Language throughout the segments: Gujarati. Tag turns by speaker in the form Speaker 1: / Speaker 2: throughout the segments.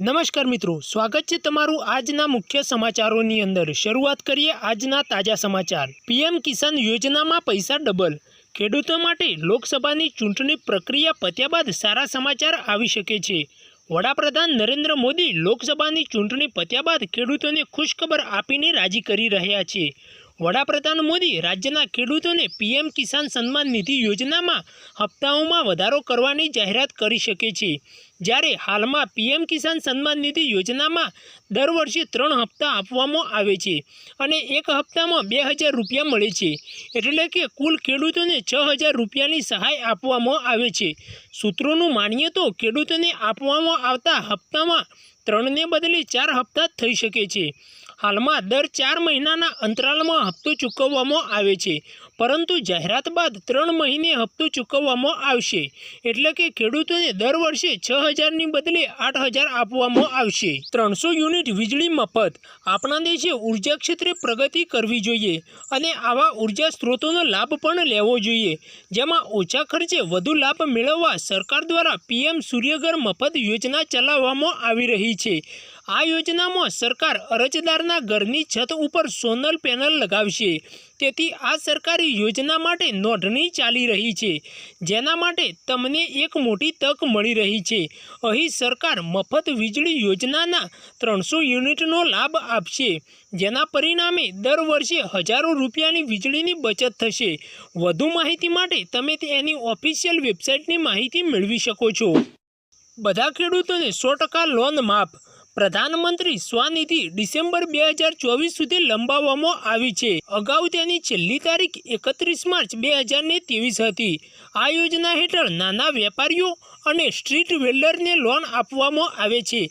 Speaker 1: નમસ્કાર મિત્રો, સ્વાગત છે તમારું આજના મુખ્ય સમાચારોની અંદર. શરૂઆત કરીએ આજના તાજા સમાચાર. પીએમ કિસાન યોજનામાં પૈસા ડબલ. ખેડૂતો માટે લોકસભાની ચૂંટણી પ્રક્રિયા પત્યા બાદ સારા સમાચાર આવી શકે છે. વડાપ્રધાન નરેન્દ્ર મોદી લોકસભાની ચૂંટણી પત્યા બાદ ખેડૂતોને ખુશખબર આપીને રાજી કરી રહ્યા છે. વડાપ્રધાન મોદી રાજ્યના ખેડૂતોને પીએમ કિસાન સન્માન નિધિ યોજનામાં હપ્તાઓમાં વધારો કરવાની જાહેરાત કરી શકે છે. જ્યારે હાલમાં પીએમ કિસાન સન્માન નિધિ યોજનામાં દર વર્ષે ત્રણ હપ્તા આપવામાં આવે છે અને એક હપ્તામાં બે હજાર રૂપિયા મળે છે. એટલે કે કુલ ખેડૂતોને છ હજાર રૂપિયાની સહાય આપવામાં આવે છે. સૂત્રોનું માનીએ તો ખેડૂતોને આપવામાં આવતા હપ્તામાં ત્રણને બદલે ચાર હપ્તા થઈ શકે છે. હાલમાં દર ચાર મહિનાના અંતરાલમાં હપ્તો ચૂકવવામાં આવે છે. પરંતુ જાહેરાત બાદ ત્રણ મહિને હપ્તો ચૂકવવામાં આવશે. એટલે કે ખેડૂતોને દર વર્ષે છ હજારની બદલે આઠ હજાર આપવામાં આવશે. ત્રણસો યુનિટ વીજળી મફત. આપણા દેશે ઊર્જા ક્ષેત્રે પ્રગતિ કરવી જોઈએ અને આવા ઊર્જા સ્ત્રોતોનો લાભ પણ લેવો જોઈએ. જેમાં ઓછા ખર્ચે વધુ લાભ મેળવવા સરકાર દ્વારા પીએમ સૂર્યઘર મફત યોજના ચલાવવામાં આવી રહી છે. આ યોજનામાં સરકાર અરજદારના ઘરની છત ઉપર સોનલ પેનલ લગાવશે. તેથી આ સરકારી યોજના માટે નોંધણી ચાલી રહી છે. જેના માટે તમને એક મોટી તક મળી રહી છે. અહીં સરકાર મફત વીજળી યોજનાના ત્રણસો યુનિટનો લાભ આપશે. જેના પરિણામે દર વર્ષે હજારો રૂપિયાની વીજળીની બચત થશે. વધુ માહિતી માટે તમે તેની ઓફિશિયલ વેબસાઇટની માહિતી મેળવી શકો છો. બધા ખેડૂતોને સો ટકા લોન માફ. પ્રધાનમંત્રી સ્વનિધિ ડિસેમ્બર બે હજાર ચોવીસ સુધી લંબાવવામાં આવી છે. અગાઉ તેની છેલ્લી તારીખ એકત્રીસ માર્ચ બે હજાર ને ત્રેવીસ હતી. આ યોજના હેઠળ નાના વેપારીઓ અને સ્ટ્રીટ વેલ્ડરને લોન આપવામાં આવે છે.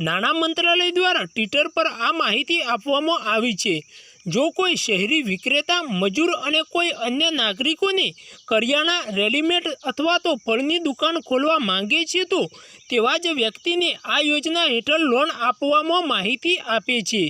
Speaker 1: નાણાં મંત્રાલય દ્વારા ટ્વિટર પર આ માહિતી આપવામાં આવી છે. જો કોઈ શહેરી વિક્રેતા, મજૂર અને કોઈ અન્ય નાગરિકોને કરિયાણા, રેડીમેડ અથવા તો ફળની દુકાન ખોલવા માંગે છે તો તેવા જ વ્યક્તિને આ યોજના હેઠળ લોન આપવામાં માહિતી આપે છે,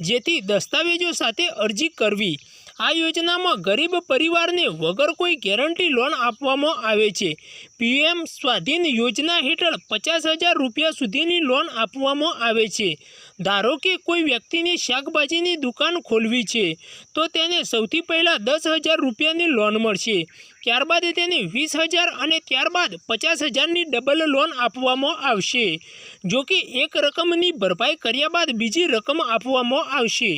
Speaker 1: જેથી દસ્તાવેજો સાથે અરજી કરવી. આ યોજનામાં ગરીબ પરિવારને વગર કોઈ ગેરંટી લોન આપવામાં આવે છે. પીએમ સ્વાધીન યોજના હેઠળ પચાસ હજાર રૂપિયા સુધીની લોન આપવામાં આવે છે. ધારો કે કોઈ વ્યક્તિને શાકભાજીની દુકાન ખોલવી છે, તો તેને સૌથી પહેલાં દસ હજાર રૂપિયાની લોન મળશે. ત્યારબાદ તેને વીસ હજાર અને ત્યારબાદ પચાસ હજારની ડબલ લોન આપવામાં આવશે. જો કે એક રકમની ભરપાઈ કર્યા બાદ બીજી રકમ આપવામાં આવશે.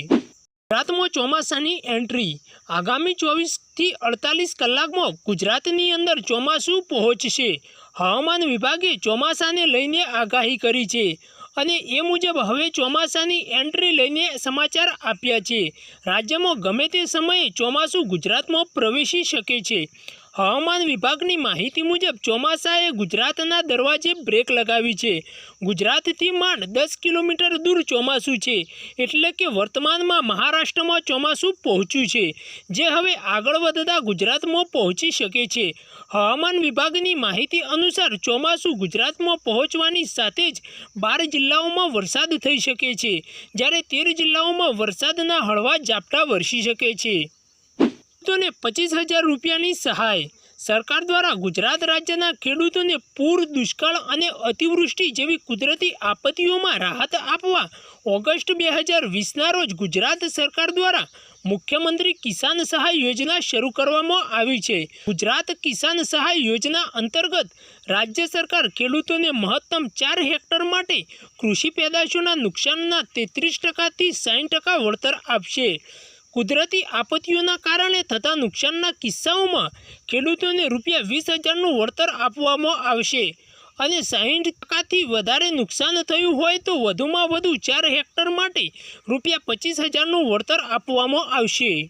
Speaker 1: ગુજરાતમાં ચોમાસાની એન્ટ્રી આગામી ચોવીસથી અડતાલીસ કલાકમાં ગુજરાતની અંદર ચોમાસું પહોંચશે. હવામાન વિભાગે ચોમાસાને લઈને આગાહી કરી છે. અને એ મુજબ હવે ચોમાસાની એન્ટ્રી લઈને સમાચાર આપ્યા છે. રાજ્યમાં ગમે તે સમયે ચોમાસું ગુજરાતમાં પ્રવેશી શકે છે. હવામાન વિભાગની માહિતી મુજબ ચોમાસાએ ગુજરાતના દરવાજે બ્રેક લગાવી છે. ગુજરાતથી માંડ દસ કિલોમીટર દૂર ચોમાસું છે, એટલે કે વર્તમાનમાં મહારાષ્ટ્રમાં ચોમાસું પહોંચ્યું છે, જે હવે આગળ વધતા ગુજરાતમાં પહોંચી શકે છે. હવામાન વિભાગની માહિતી અનુસાર ચોમાસું ગુજરાતમાં પહોંચવાની સાથે જ બાર જિલ્લાઓમાં વરસાદ થઈ શકે છે, જ્યારે તેર જિલ્લાઓમાં વરસાદના હળવા ઝાપટા વરસી શકે છે. ખેડૂતોને પચીસ હજાર રૂપિયાની સહાય. સરકાર દ્વારા ગુજરાત રાજ્યના ખેડૂતોને પૂર, દુષ્કાળ અને અતિવૃષ્ટિ જેવી કુદરતી આપત્તિઓમાં રાહત આપવા ઓગસ્ટ બે હજાર વીસના રોજ ગુજરાત સરકાર દ્વારા મુખ્યમંત્રી કિસાન સહાય યોજના શરૂ કરવામાં આવી છે. ગુજરાત કિસાન સહાય યોજના અંતર્ગત રાજ્ય સરકાર ખેડૂતોને મહત્તમ ચાર હેક્ટર માટે કૃષિ પેદાશોના નુકસાનના તેત્રીસ ટકાથી સાઠ ટકા વળતર આપશે. કુદરતી આપત્તિઓના કારણે થતા નુકસાનના કિસ્સાઓમાં ખેડૂતોને રૂપિયા વીસ હજારનું વળતર આપવામાં આવશે અને સાહીઠ ટકાથી વધારે નુકસાન થયું હોય તો વધુમાં વધુ ચાર હેક્ટર માટે રૂપિયા પચીસ હજારનું વળતર આપવામાં આવશે.